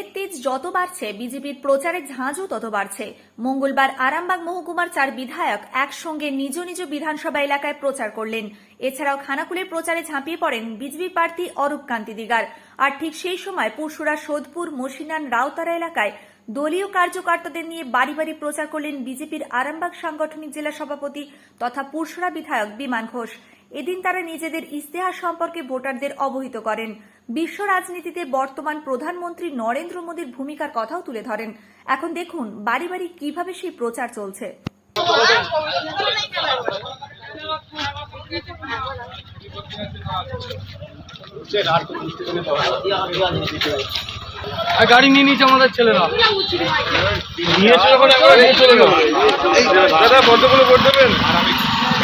ঝড়ের তেজ যত বাড়ছে, বিজেপির প্রচারের ঝাঁঝও তত বাড়ছে। মঙ্গলবার আরামবাগ মহকুমার চার বিধায়ক একসঙ্গে নিজ নিজ বিধানসভা এলাকায় প্রচার করলেন। এছাড়াও খানাকুলের প্রচারে ঝাঁপিয়ে পড়েন বিজেপি প্রার্থী অরূপ কান্তি দিগার। আর ঠিক সেই সময় পুরসুরা সোদপুর মসিনান রাউতারা এলাকায় দলীয় কার্যকর্তাদের নিয়ে বাড়ি বাড়ি প্রচার করলেন বিজেপির আরামবাগ সাংগঠনিক জেলা সভাপতি তথা পুরসুরা বিধায়ক বিমান ঘোষ। এদিন তারা নিজেদের ইস্তেহার সম্পর্কে ভোটারদের অবহিত করেন। বিশ্ব রাজনীতিতে বর্তমান প্রধানমন্ত্রী নরেন্দ্র মোদীর ভূমিকার কথাও তুলে ধরেন। এখন দেখুন বাড়ি বাড়ি কীভাবে সেই প্রচার চলছে। গাড়ি নিয়ে নিয়েছে আমাদের ছেলেরা। নিয়ে চলে দাদা বন্ধগুলো করে দেবেন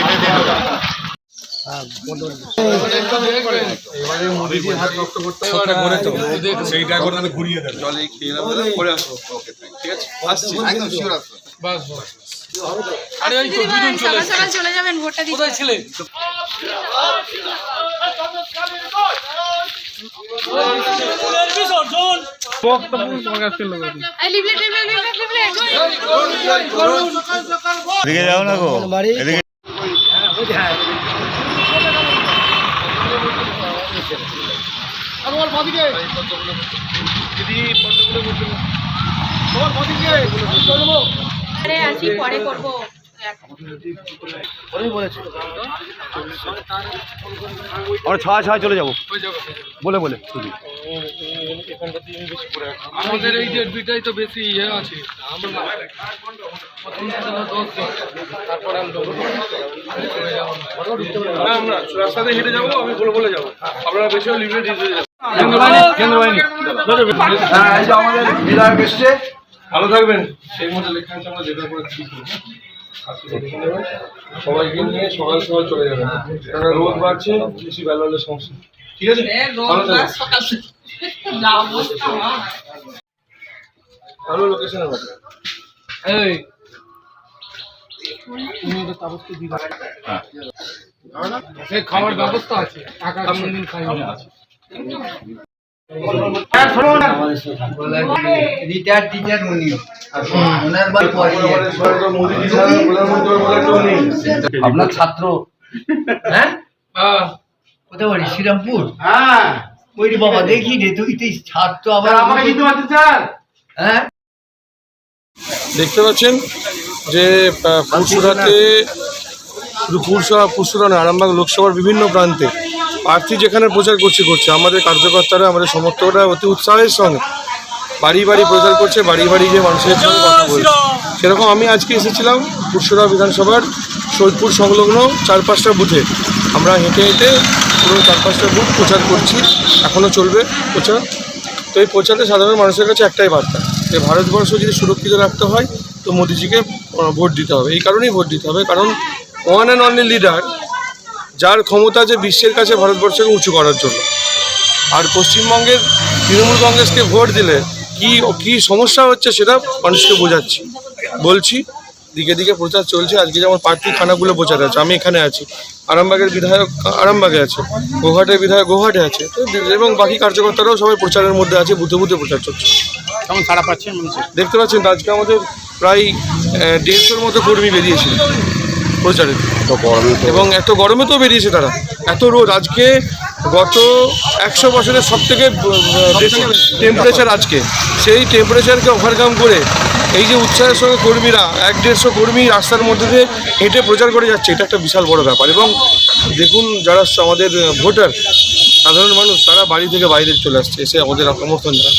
সেইটা করে তাহলে ঘুরিয়ে দেন জলে খেয়ে নেব পরে আসব ওকে ঠিক আছে আসছি একদম শিওর আসব বাস বাস আরে ওই তো দুজন চলে যাবেন ভোটটা কোথায় ছিলে এই লিফলেট লিফলেট লিফলেট লিফলেট এদিকে যাও না গো এদিকে আরে আছি পরে করব। আমরা ছয় ছয় চলে যাব। বলে বলে শুধু। আমাদের এই যে তো বেশি ইয়ে আছে। আমরা রাস্তাতে হেঁটে যাব আমি বলে বলে যাব। আপনারা বেশি লিমিটে দিতে হ্যাঁ এই যে আমাদের বিধায়ক এসছে। ভালো থাকবেন। সেই মতো লেখা আছে আমরা যেটা করে ঠিক সবাইকে নিয়ে সকাল সকাল চলে যাবেন। কারণ রোদ বাড়ছে বেশি বেলা হলে সমস্যা। ঠিক আছে? ভালো লোকেশন এই। সেই খাবার ব্যবস্থা আছে টাকা খাই না নেই। আপনার ছাত্র? হ্যাঁ? হ্যাঁ। কোথায় বাড়ি? শ্রীরামপুর? হ্যাঁ। ওই রে বাবা দেখি রে তুই তুই ছাত্র আবার আমাকে স্যার? হ্যাঁ? দেখতে পাচ্ছেন যে শুধু পুরসুরা পুরসুরা আরামবাগ লোকসভার বিভিন্ন প্রান্তে প্রার্থী যেখানে প্রচার করছে করছে। আমাদের কার্যকর্তারা, আমাদের সমর্থকরা অতি উৎসাহের সঙ্গে বাড়ি বাড়ি প্রচার করছে, বাড়ি বাড়ি গিয়ে মানুষের সঙ্গে কথা বলছে। সেরকম আমি আজকে এসেছিলাম পুরসুরা বিধানসভার সৈদপুর সংলগ্ন চার পাঁচটা বুথে। আমরা হেঁটে হেঁটে পুরো চার পাঁচটা বুথ প্রচার করছি। এখনও চলবে প্রচার। তো এই প্রচারে সাধারণ মানুষের কাছে একটাই বার্তা, যে ভারতবর্ষ যদি সুরক্ষিত রাখতে হয়, তো মোদিজিকে ভোট দিতে হবে। এই কারণেই ভোট দিতে হবে। কারণ ওয়ান অ্যান্ড অনলি লিডার যার ক্ষমতা যে বিশ্বের কাছে ভারতবর্ষকে উঁচু করার জন্য। আর পশ্চিমবঙ্গের তৃণমূল কংগ্রেসকে ভোট দিলে কি কি সমস্যা হচ্ছে সেটা মানুষকে বোঝাচ্ছি। বলছি দিকে দিকে প্রচার চলছে। আজকে যেমন প্রার্থী খানাগুলো প্রচার আছে আমি এখানে আছি। আরামবাগের বিধায়ক আরামবাগে আছে গোহাটের বিধায়ক গোহাটে আছে। এবং বাকি কার্যকর্তারাও সবাই প্রচারের মধ্যে আছে বুথে বুথে প্রচার চলছে। কেমন সারা পাচ্ছেন দেখতে পাচ্ছেন আজকে আমাদের প্রায় দেড়শোর মতো কর্মী বেরিয়েছিল। প্রচারে। এবং এত গরমে তো বেরিয়েছে তারা। এত রোদ। আজকে গত একশো বছরের সব থেকে বেশি টেম্পারেচার আজকে। সেই টেম্পারেচারকে ওভারকাম করে এই যে উৎসাহের সঙ্গে কর্মীরা এক দেড়শো কর্মী রাস্তার মধ্যে দিয়ে হেঁটে প্রচার করে যাচ্ছে এটা একটা বিশাল বড় ব্যাপার। এবং দেখুন যারা আমাদের ভোটার সাধারণ মানুষ তারা বাড়ি থেকে বাইরে চলে আসছে এসে আমাদের সমর্থন জানায়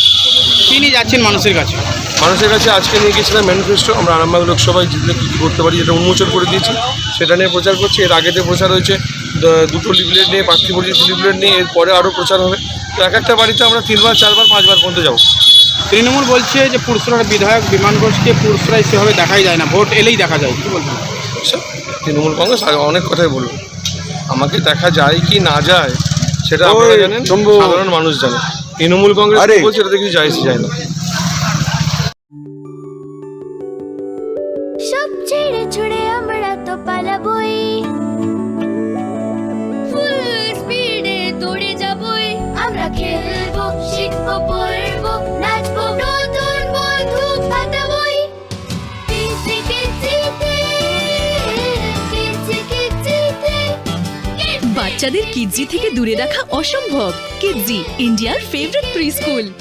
নিয়ে যাচ্ছেন মানুষের কাছে। মানুষের কাছে আজকে নিয়ে গেছিলাম ম্যানিফেস্টো আমরা আরামবাগ লোকসভায় জিতলে কী কী করতে পারি যেটা উন্মোচন করে দিয়েছি সেটা নিয়ে প্রচার করছি। এর আগেতে প্রচার হয়েছে দুটো লিফলেট নিয়ে প্রার্থী পরিচিত লিফলেট নিয়ে এরপরে আরও প্রচার হবে। তো এক একটা বাড়িতে আমরা তিনবার চারবার পাঁচবার পর্যন্ত যাব। তৃণমূল বলছে যে পুরসুরার বিধায়ক বিমান ঘোষকে পুরসুরায় সেভাবে দেখাই যায় না ভোট এলেই দেখা যায়। কি বলছেন? আচ্ছা, তৃণমূল কংগ্রেস আর অনেক কথাই বলব আমাকে দেখা যায় কি না যায় সেটা আপনারা জানেন? সাধারণ মানুষ জানে। তৃণমূল কংগ্রেস বলছে এটাতে কিছু যায় যায় না। সব ছেড়ে ছুড়ে আমরা তো পালাবই। ফুল দৌড়ে যাবই। আমরা বাচ্চাদের কিডজি থেকে দূরে রাখা অসম্ভব। কিডজি, ইন্ডিয়ার ফেভারিট প্রি স্কুল